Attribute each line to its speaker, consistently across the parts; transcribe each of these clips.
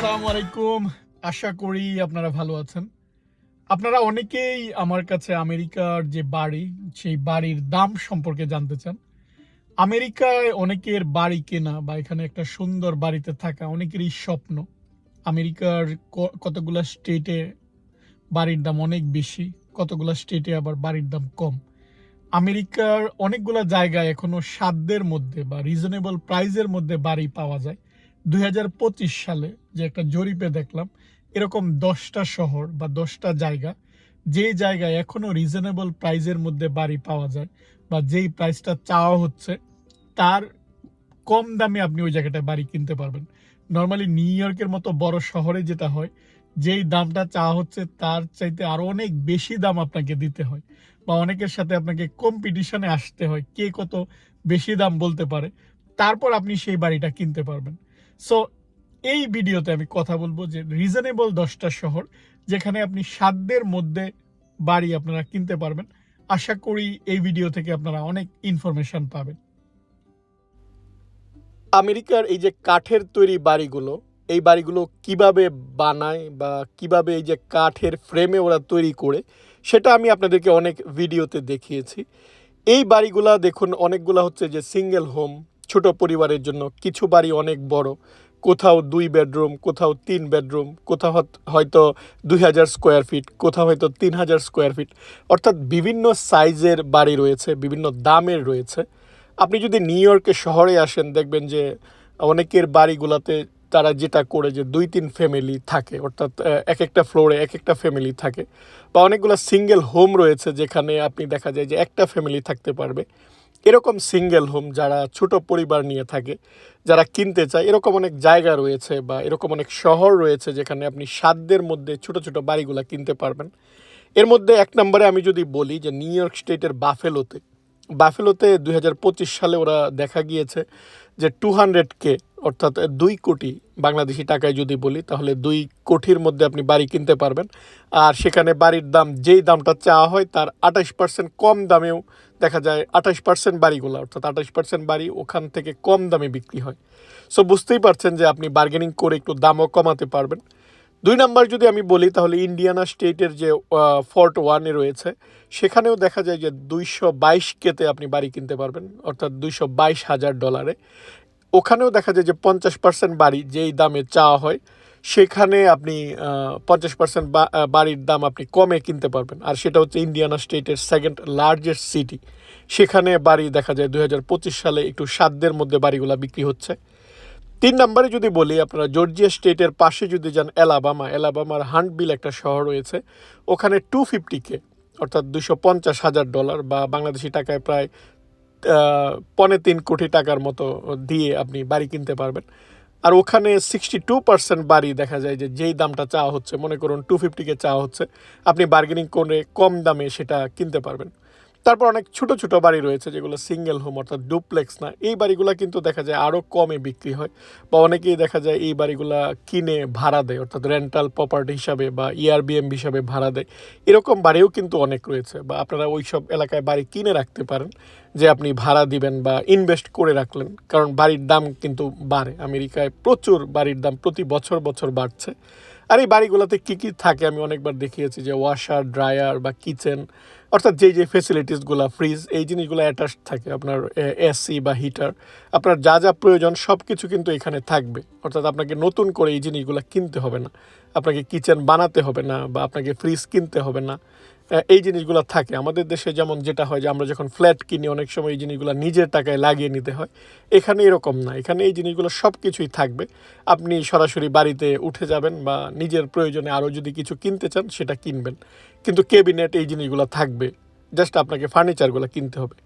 Speaker 1: আসসালামু আলাইকুম। আশা করি আপনারা ভালো আছেন। আপনারা অনেকেই আমার কাছে আমেরিকার যে বাড়ি, সেই বাড়ির দাম সম্পর্কে জানতে চান। আমেরিকায় অনেকের বাড়ি কেনা বা এখানে একটা সুন্দর বাড়িতে থাকা অনেকেরই স্বপ্ন। আমেরিকার কতগুলা স্টেটে বাড়ির দাম অনেক বেশি, কতগুলা স্টেটে আবার বাড়ির দাম কম। আমেরিকার অনেকগুলা জায়গায় এখনও সাধ্যের মধ্যে বা রিজনেবল প্রাইজের মধ্যে বাড়ি পাওয়া যায়। দুই হাজার পঁচিশ সালে যে একটা জরিপে দেখলাম, এরকম দশটা শহর বা দশটা জায়গা, যে জায়গায় এখনও রিজনেবল প্রাইজের মধ্যে বাড়ি পাওয়া যায় বা যেই প্রাইসটা চাওয়া হচ্ছে, তার কম দামে আপনি ওই জায়গাটায় বাড়ি কিনতে পারবেন। নর্মালি নিউ ইয়র্কের মতো বড় শহরে যেটা হয়, যেই দামটা চাওয়া হচ্ছে, তার চাইতে আরও অনেক বেশি দাম আপনাকে দিতে হয় বা অনেকের সাথে আপনাকে কম্পিটিশনে আসতে হয়, কে কত বেশি দাম বলতে পারে, তারপর আপনি সেই বাড়িটা কিনতে পারবেন। সো এই ভিডিওতে আমি কথা বলব যে রিজনেবল দশটা শহর যেখানে আপনি সাধ্যের মধ্যে বাড়ি আপনারা কিনতে পারবেন। আশা করি এই ভিডিও থেকে আপনারা অনেক ইনফরমেশন পাবেন। আমেরিকার এই যে কাঠের তৈরি বাড়িগুলো, এই বাড়িগুলো কীভাবে বানায় বা কীভাবে এই যে কাঠের ফ্রেমে ওরা তৈরি করে, সেটা আমি আপনাদেরকে অনেক ভিডিওতে দেখিয়েছি। এই বাড়িগুলা দেখুন, অনেকগুলা হচ্ছে যে সিঙ্গেল হোম ছোট পরিবারের জন্য কিছু বাড়ি অনেক বড়। কোথাও দুই বেডরুম, কোথাও তিন বেডরুম, কোথাও হয়তো দুই হাজার স্কোয়ার ফিট, কোথাও হয়তো তিন হাজার স্কোয়ার ফিট। অর্থাৎ বিভিন্ন সাইজের বাড়ি রয়েছে, বিভিন্ন দামের রয়েছে। আপনি যদি নিউ ইয়র্কে শহরে আসেন, দেখবেন যে অনেকের বাড়িগুলোতে তারা যেটা করে যে দুই তিন ফ্যামিলি থাকে, অর্থাৎ এক একটা ফ্লোরে এক একটা ফ্যামিলি থাকে। বা অনেকগুলো সিঙ্গেল হোম রয়েছে যেখানে আপনি দেখা যায় যে একটা ফ্যামিলি থাকতে পারবে। এরকম সিঙ্গেল হোম যারা ছোট পরিবার নিয়ে থাকে, যারা কিনতে চায়, এরকম অনেক জায়গা রয়েছে বা এরকম অনেক শহর রয়েছে যেখানে আপনি সাধ্যের মধ্যে ছোট ছোট বাড়িগুলো কিনতে পারবেন। এর মধ্যে এক নম্বরে আমি যদি বলি যে নিউ ইয়র্ক স্টেটের বাফেলোতে বাফেলোতে দু হাজার পঁচিশ সালে ওরা দেখা গিয়েছে যে টু হান্ড্রেড কে অর্থাৎ দুই কোটি বাংলাদেশি টাকায় যদি বলি, তাহলে দুই কোটির মধ্যে আপনি বাড়ি কিনতে পারবেন। আর সেখানে বাড়ির দাম, যেই দামটা চাওয়া হয়, তার আঠাশ পার্সেন্ট কম দামেও দেখা যায়, আঠাশ পার্সেন্ট বাড়িগুলো, অর্থাৎ আঠাশ পার্সেন্ট বাড়ি ওখান থেকে কম দামে বিক্রি হয়। সো বুঝতেই পারছেন যে আপনি বার্গেনিং করে একটু দামও কমাতে পারবেন। দুই নাম্বার যদি আমি বলি, তাহলে ইন্ডিয়ানা স্টেটের যে ফোর্ট ওয়ানে রয়েছে, সেখানেও দেখা যায় যে দুইশো বাইশ কেতে আপনি বাড়ি কিনতে পারবেন, অর্থাৎ দুইশো বাইশ হাজার ডলারে ওখানেও দেখা যায় যে পঞ্চাশ পার্সেন্ট বাড়ি যেই দামে চাওয়া হয়, সেখানে আপনি পঞ্চাশ পার্সেন্ট বাড়ির দাম আপনি কমে কিনতে পারবেন। আর সেটা হচ্ছে ইন্ডিয়ানা স্টেটের সেকেন্ড লার্জেস্ট সিটি সেখানে বাড়ি দেখা যায় দুই হাজার পঁচিশ সালে একটু সাধ্যের মধ্যে বাড়িগুলো বিক্রি হচ্ছে। তিন নম্বরে যদি বলি, আপনারা জর্জিয়া স্টেটের পাশে যদি যান এলাবামা এলাবামার হান্টবিল একটা শহর রয়েছে। ওখানে টু ফিফটি কে অর্থাৎ দুশো পঞ্চাশ হাজার ডলার বা বাংলাদেশি টাকায় প্রায় পৌনে তিন কোটি টাকার মতো দিয়ে আপনি বাড়ি কিনতে পারবেন। আর ওখানে সিক্সটি টু পার্সেন্ট বাড়ি দেখা যায় যে যেই দামটা চাওয়া হচ্ছে, মনে করুন টু ফিফটিকে চাওয়া হচ্ছে, আপনি বার্গেনিং করে কম দামে সেটা কিনতে পারবেন। তারপর অনেক ছোট ছোট বাড়ি রয়েছে যেগুলো সিঙ্গেল হোম অর্থাৎ ডুপ্লেক্স না। এই বাড়িগুলো কিন্তু দেখা যায় আরও কমে বিক্রি হয় বা অনেকেই দেখা যায় এই বাড়িগুলা কিনে ভাড়া দেয়, অর্থাৎ রেন্টাল প্রপার্টি হিসাবে বা ইআরবিএম হিসাবে ভাড়া দেয়। এরকম বাড়িও কিন্তু অনেক রয়েছে বা আপনারা ওই সব এলাকায় বাড়ি কিনে রাখতে পারেন যে আপনি ভাড়া দিবেন বা ইনভেস্ট করে রাখলেন। কারণ বাড়ির দাম কিন্তু বাড়ে। আমেরিকায় প্রচুর বাড়ির দাম প্রতি বছর বছর বাড়ছে। আর, এই বাড়িগুলোতে কী কী থাকে আমি অনেকবার দেখিয়েছি, যে ওয়াশার ড্রায়ার বা কিচেন অর্থাৎ যে যে ফেসিলিটিসগুলো ফ্রিজ এই জিনিসগুলো অ্যাটাচ থাকে আপনার এসি বা হিটার আপনার যা যা প্রয়োজন সব কিছু কিন্তু এখানে থাকবে। অর্থাৎ আপনাকে নতুন করে এই জিনিসগুলো কিনতে হবে না। আপনাকে কিচেন বানাতে হবে না বা আপনাকে ফ্রিজ কিনতে হবে না। এই জিনিসগুলো থাকে। আমাদের দেশে যেমন যেটা হয় যে আমরা যখন ফ্ল্যাট কিনি, অনেক সময় এই জিনিসগুলো নিজের টাকায় লাগিয়ে নিতে হয়। এখানে এরকম না। এখানে এই জিনিসগুলো সব কিছুই থাকবে। আপনি সরাসরি বাড়িতে উঠে যাবেন বা নিজের প্রয়োজনে আরও যদি কিছু কিনতে চান, সেটা কিনবেন। কিন্তু কেবিনেট এই জিনিসগুলো থাকবে। জাস্ট আপনাকে ফার্নিচারগুলো কিনতে হবে।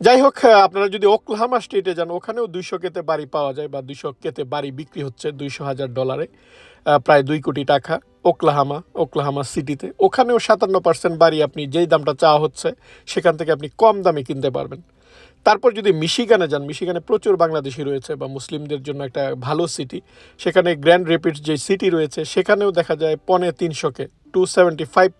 Speaker 1: যাই হোক আপনারা যদি ওকলাহামা স্টেটে যান, ওখানেও দুইশো কেতে বাড়ি পাওয়া যায় বা দুইশো কেতে বাড়ি বিক্রি হচ্ছে দুইশো হাজার ডলারে প্রায় দুই কোটি টাকা। ওকলাহামা ওকলাহামা সিটিতে। ওখানেও সাতান্ন পার্সেন্ট বাড়ি আপনি যেই দামটা চাওয়া হচ্ছে, সেখান থেকে আপনি কম দামে কিনতে পারবেন। তারপর যদি মিশিগানে যান, মিশিগানে প্রচুর বাংলাদেশি রয়েছে বা মুসলিমদের জন্য একটা ভালো সিটি। সেখানে গ্র্যান্ড রেপিডস যে সিটি রয়েছে, সেখানেও দেখা যায় পনে তিনশোকে টু সেভেন্টি ফাইভ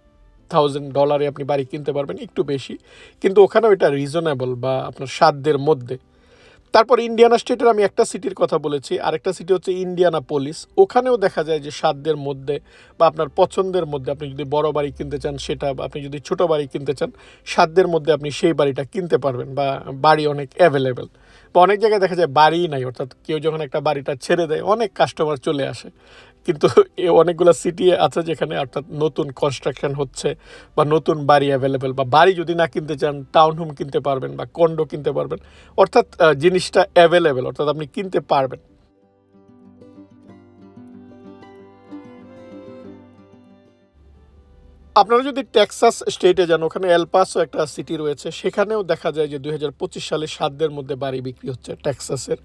Speaker 1: থাউজেন্ড ডলারে আপনি বাড়ি কিনতে পারবেন, একটু বেশি। কিন্তু ওখানেও এটা রিজনেবল বা আপনার সাধ্যের মধ্যে। তারপর ইন্ডিয়ানা স্টেটের আমি একটা সিটির কথা বলেছি, আরেকটা সিটি হচ্ছে ইন্ডিয়ানা পুলিশ ওখানেও দেখা যায় যে সাধ্যের মধ্যে বা আপনার পছন্দের মধ্যে আপনি যদি বড় বাড়ি কিনতে চান সেটা, বা আপনি যদি ছোট বাড়ি কিনতে চান সাধ্যের মধ্যে আপনি সেই বাড়িটা কিনতে পারবেন বা বাড়ি অনেক অ্যাভেলেবেল বা অনেক জায়গায় দেখা যায় বাড়িই নাই, অর্থাৎ কেউ যখন একটা বাড়িটা ছেড়ে দেয়, অনেক কাস্টমার চলে আসে। কিন্তু এ অনেকগুলো সিটি আছে যেখানে অর্থাৎ নতুন কনস্ট্রাকশন হচ্ছে বা নতুন বাড়ি অ্যাভেলেবেল বা বাড়ি যদি না কিনতে চান টাউন হোম কিনতে পারবেন বা কন্ডো কিনতে পারবেন, অর্থাৎ জিনিসটা অ্যাভেলেবেল অর্থাৎ আপনি কিনতে পারবেন। আপনারা যদি টেক্সাস স্টেটে যান, ওখানে এলপাসও একটা সিটি রয়েছে, সেখানেও দেখা যায় যে দুই হাজার পঁচিশ সালে সাতদের মধ্যে বাড়ি বিক্রি হচ্ছে টেক্সাসের।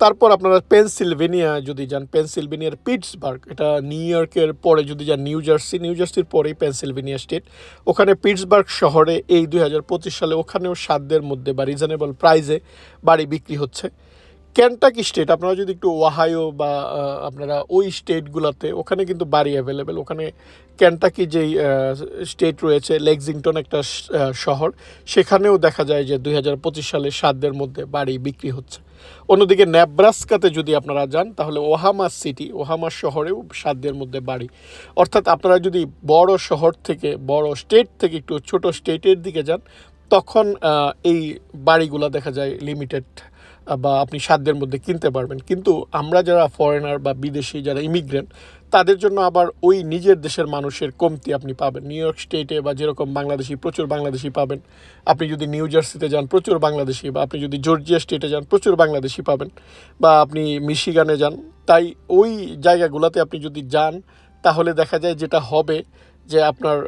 Speaker 1: তারপর আপনারা পেনসিলভেনিয়া যদি যান, পেনসিলভেনিয়ার পিটসবার্গ, এটা নিউ ইয়র্কের পরে যদি যান, নিউ জার্সি, নিউ জার্সির পরেই পেনসিলভেনিয়া স্টেট। ওখানে পিটসবার্গ শহরে এই দুই হাজার পঁচিশ সালে ওখানেও সাতদের মধ্যে বা রিজনেবল প্রাইজে বাড়ি বিক্রি হচ্ছে। ক্যান্টাকি স্টেট আপনারা যদি একটু ওয়াহাইও বা আপনারা ওই স্টেটগুলোতে ওখানে কিন্তু বাড়ি অ্যাভেলেবেল ওখানে ক্যান্টাকি যেই স্টেট রয়েছে লেক্সিংটন একটা শহর, সেখানেও দেখা যায় যে দুই হাজার পঁচিশ সালে সাতদের মধ্যে বাড়ি বিক্রি হচ্ছে। অন্যদিকে নেব্রাস্কাতে যদি আপনারা যান, তাহলে ওহামা সিটি ওহামা শহরেও সাতদের মধ্যে বাড়ি। অর্থাৎ আপনারা যদি বড় শহর থেকে, বড় স্টেট থেকে একটু ছোট স্টেটের দিকে যান, তখন এই বাড়িগুলো দেখা যায় লিমিটেড বা আপনি সাধ্যের মধ্যে কিনতে পারবেন। কিন্তু আমরা যারা ফরেনার বা বিদেশি, যারা ইমিগ্রেন্ট তাদের জন্য আবার ওই নিজের দেশের মানুষের কমতি আপনি পাবেন। নিউ ইয়র্ক স্টেটে বা যেরকম বাংলাদেশি, প্রচুর বাংলাদেশি পাবেন। আপনি যদি নিউ জার্সিতে যান, প্রচুর বাংলাদেশি, বা আপনি যদি জর্জিয়া স্টেটে যান, প্রচুর বাংলাদেশি পাবেন। বা আপনি মিশিগানে যান, তাই ওই জায়গাগুলোতে আপনি যদি যান, তাহলে দেখা যায় যেটা হবে যে আপনার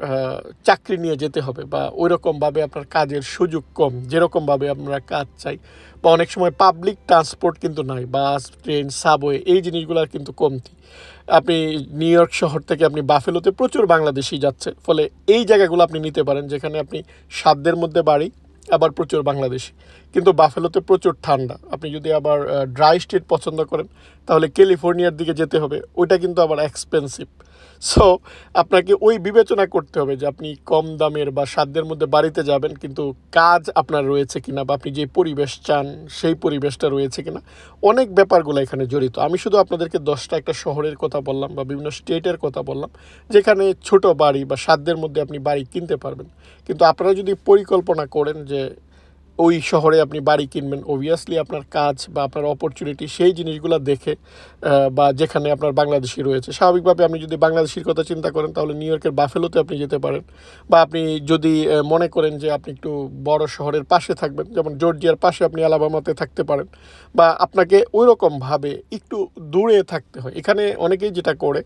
Speaker 1: চাকরি নিয়ে যেতে হবে বা ওই রকমভাবে আপনার কাজের সুযোগ কম, যেরকমভাবে আমরা কাজ চাই বা অনেক সময় পাবলিক ট্রান্সপোর্ট কিন্তু নাই বাস ট্রেন সাবওয়ে এই জিনিসগুলোর কিন্তু কমতি। আপনি নিউ ইয়র্ক শহর থেকে আপনি বাফেলোতে প্রচুর বাংলাদেশি যাচ্ছে ফলে এই জায়গাগুলো আপনি নিতে পারেন যেখানে আপনি সাধ্যের মধ্যে বাড়ি, আবার প্রচুর বাংলাদেশি। কিন্তু বাফেলোতে প্রচুর ঠান্ডা, আপনি যদি আবার ড্রাই স্টেট পছন্দ করেন, তাহলে ক্যালিফোর্নিয়ার দিকে যেতে হবে, ওইটা কিন্তু আবার এক্সপেন্সিভ সো আপনাকে ওই বিবেচনা করতে হবে যে আপনি কম দামের বা সাধ্যের মধ্যে বাড়িতে যাবেন, কিন্তু কাজ আপনার রয়েছে কিনা বা আপনি যে পরিবেশ চান, সেই পরিবেশটা রয়েছে কিনা। অনেক ব্যাপারগুলো এখানে জড়িত। আমি শুধু আপনাদেরকে দশটা একটা শহরের কথা বললাম বা বিভিন্ন স্টেটের কথা বললাম, যেখানে ছোট বাড়ি বা সাধ্যের মধ্যে আপনি বাড়ি কিনতে পারবেন। কিন্তু আপনারা যদি পরিকল্পনা করেন যে ওই শহরে আপনি বাড়ি কিনবেন অবভিয়াসলি আপনার কাজ বা আপনার অপরচুনিটি সেই জিনিসগুলো দেখে বা যেখানে আপনার বাংলাদেশি রয়েছে। স্বাভাবিকভাবে আপনি যদি বাংলাদেশির কথা চিন্তা করেন, তাহলে নিউ ইয়র্কের বাফেলোতে আপনি যেতে পারেন। বা আপনি যদি মনে করেন যে আপনি একটু বড় শহরের পাশে থাকবেন, যেমন জর্জিয়ার পাশে আপনি আলাবামাতে থাকতে পারেন, বা আপনাকে ওই রকমভাবে একটু দূরে থাকতে হয়। এখানে অনেকেই যেটা করে,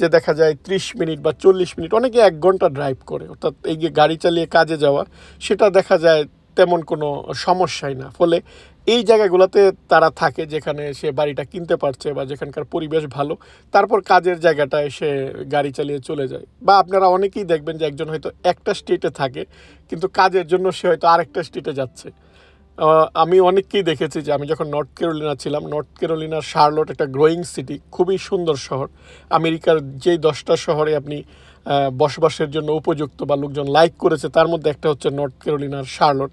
Speaker 1: যে দেখা যায় ত্রিশ মিনিট বা চল্লিশ মিনিট, অনেকে এক ঘণ্টা ড্রাইভ করে, অর্থাৎ এই যে গাড়ি চালিয়ে কাজে যাওয়া, সেটা দেখা যায় তেমন কোনো সমস্যাই না। ফলে এই জায়গাগুলোতে তারা থাকে যেখানে সে বাড়িটা কিনতে পারছে বা যেখানকার পরিবেশ ভালো, তারপর কাজের জায়গাটায় সে গাড়ি চালিয়ে চলে যায়। বা আপনারা অনেকেই দেখবেন যে একজন হয়তো একটা স্টেটে থাকে, কিন্তু কাজের জন্য সে হয়তো আরেকটা স্টেটে যাচ্ছে। আমি অনেককেই দেখেছি যে আমি যখন নর্থ ক্যারোলিনা ছিলাম, নর্থ ক্যারোলিনার শার্লট একটা গ্রোয়িং সিটি, খুবই সুন্দর শহর। আমেরিকার যেই দশটা শহরে আপনি বসবাসের জন্য উপযুক্ত বা লোকজন লাইক করেছে, তার মধ্যে একটা হচ্ছে নর্থ ক্যারোলিনার শার্লট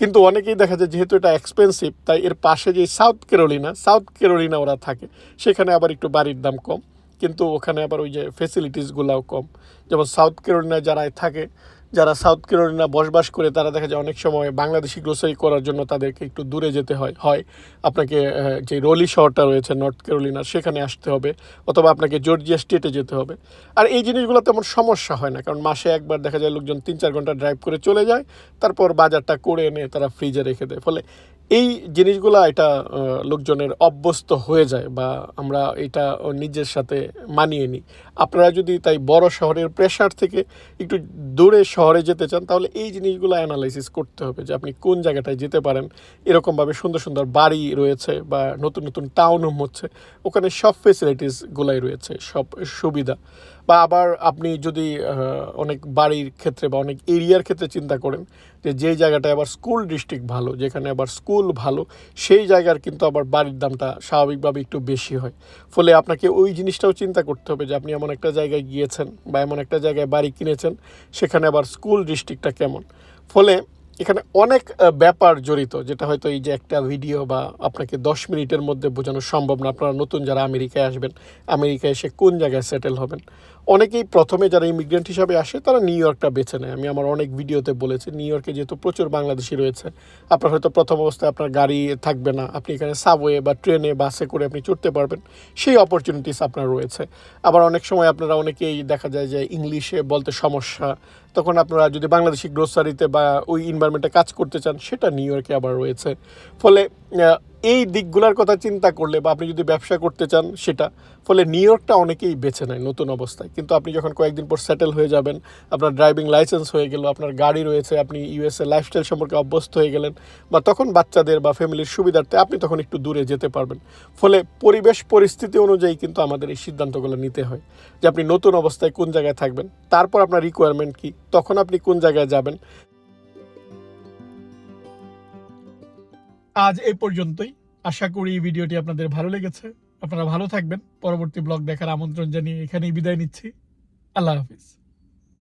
Speaker 1: কিন্তু অনেকেই দেখা যায় যেহেতু এটা এক্সপেন্সিভ তাই এর পাশে যে সাউথ কেরোলিনা সাউথ কেরোলিনা ওরা থাকে, সেখানে আবার একটু বাড়ির দাম কম। কিন্তু ওখানে আবার ওই যে ফেসিলিটিসগুলাও কম। যেমন সাউথ কেরোলিনায় যারা থাকে যারা সাউথ ক্যারোলিনা বসবাস করে, তারা দেখা যায় অনেক সময় বাংলাদেশি গ্রোসারি করার জন্য তাদেরকে একটু দূরে যেতে হয় হয় আপনাকে যে রোলি শহরটা রয়েছে নর্থ ক্যারোলিনা, সেখানে আসতে হবে অথবা আপনাকে জর্জিয়া স্টেটে যেতে হবে। আর এই জিনিসগুলো তেমন সমস্যা হয় না, কারণ মাসে একবার দেখা যায় লোকজন তিন চার ঘণ্টা ড্রাইভ করে চলে যায়, তারপর বাজারটা করে এনে তারা ফ্রিজে রেখে দেয়। ফলে এই জিনিসগুলো এটা লোকজনের অভ্যস্ত হয়ে যায় বা আমরা এটা নিজের সাথে মানিয়ে নিই। আপনারা যদি তাই বড় শহরের প্রেশার থেকে একটু দূরে শহরে যেতে চান, তাহলে এই জিনিসগুলো অ্যানালাইসিস করতে হবে যে আপনি কোন জায়গাটায় যেতে পারেন। এরকমভাবে সুন্দর সুন্দর বাড়ি রয়েছে বা নতুন নতুন টাউন হোম হচ্ছে, ওখানে সব ফেসিলিটিসগুলাই রয়েছে, সব সুবিধা। বা আবার আপনি যদি অনেক বাড়ির ক্ষেত্রে বা অনেক এরিয়ার ক্ষেত্রে চিন্তা করেন যে যেই জায়গাটায় আবার স্কুল ডিস্ট্রিক্ট ভালো, যেখানে আবার স্কুল ভালো, সেই জায়গার কিন্তু আবার বাড়ির দামটা স্বাভাবিকভাবে একটু বেশি হয়। ফলে আপনাকে ওই জিনিসটাও চিন্তা করতে হবে যে আপনি এমন একটা জায়গায় গিয়েছেন বা এমন একটা জায়গায় বাড়ি কিনেছেন, সেখানে আবার স্কুল ডিস্ট্রিক্টটা কেমন? ফলে এখানে অনেক ব্যাপার জড়িত, যেটা হয়তো এই যে একটা ভিডিও বা আপনাকে দশ মিনিটের মধ্যে বোঝানো সম্ভব না। আপনারা নতুন যারা আমেরিকায় আসবেন, আমেরিকায় এসে কোন জায়গায় সেটেল হবেন? অনেকেই প্রথমে যারা ইমিগ্রেন্ট হিসাবে আসে, তারা নিউ ইয়র্কটা বেছে নেয়। আমি আমার অনেক ভিডিওতে বলেছি নিউ ইয়র্কে যেহেতু প্রচুর বাংলাদেশি রয়েছে, আপনার হয়তো প্রথম অবস্থায় আপনার গাড়ি থাকবে না, আপনি এখানে সাবওয়ে বা ট্রেনে বাসে করে আপনি চড়তে পারবেন, সেই অপরচুনিটিস আপনার রয়েছে। আবার অনেক সময় আপনারা অনেকেই দেখা যায় যে ইংলিশে বলতে সমস্যা, তখন আপনারা যদি বাংলাদেশি গ্রোসারিতে বা ওই এনভায়রনমেন্টে কাজ করতে চান, সেটা নিউ ইয়র্কে আবার রয়েছে। ফলে এই দিকগুলোর কথা চিন্তা করলে বা আপনি যদি ব্যবসা করতে চান সেটা, ফলে নিউ ইয়র্কটা অনেকেই বেছে নেয় নতুন অবস্থায়। কিন্তু আপনি যখন কয়েকদিন পর সেটেল হয়ে যাবেন, আপনার ড্রাইভিং লাইসেন্স হয়ে গেল, আপনার গাড়ি রয়েছে, আপনি ইউএসএ লাইফস্টাইল সম্পর্কে অভ্যস্ত হয়ে গেলেন, বা তখন বাচ্চাদের বা ফ্যামিলির সুবিধার্থে আপনি তখন একটু দূরে যেতে পারবেন। ফলে পরিবেশ পরিস্থিতি অনুযায়ী কিন্তু আমাদের এই সিদ্ধান্তগুলো নিতে হয় যে আপনি নতুন অবস্থায় কোন জায়গায় থাকবেন, তারপর আপনার রিকোয়ারমেন্ট কী, তখন আপনি কোন জায়গায় যাবেন। আজ এই পর্যন্তই। আশা করি এই ভিডিওটি আপনাদের ভালো লেগেছে। আপনারা ভালো থাকবেন। পরবর্তী ব্লগ দেখার আমন্ত্রণ জানিয়ে এখানেই বিদায় নিচ্ছি। আল্লাহ হাফিজ।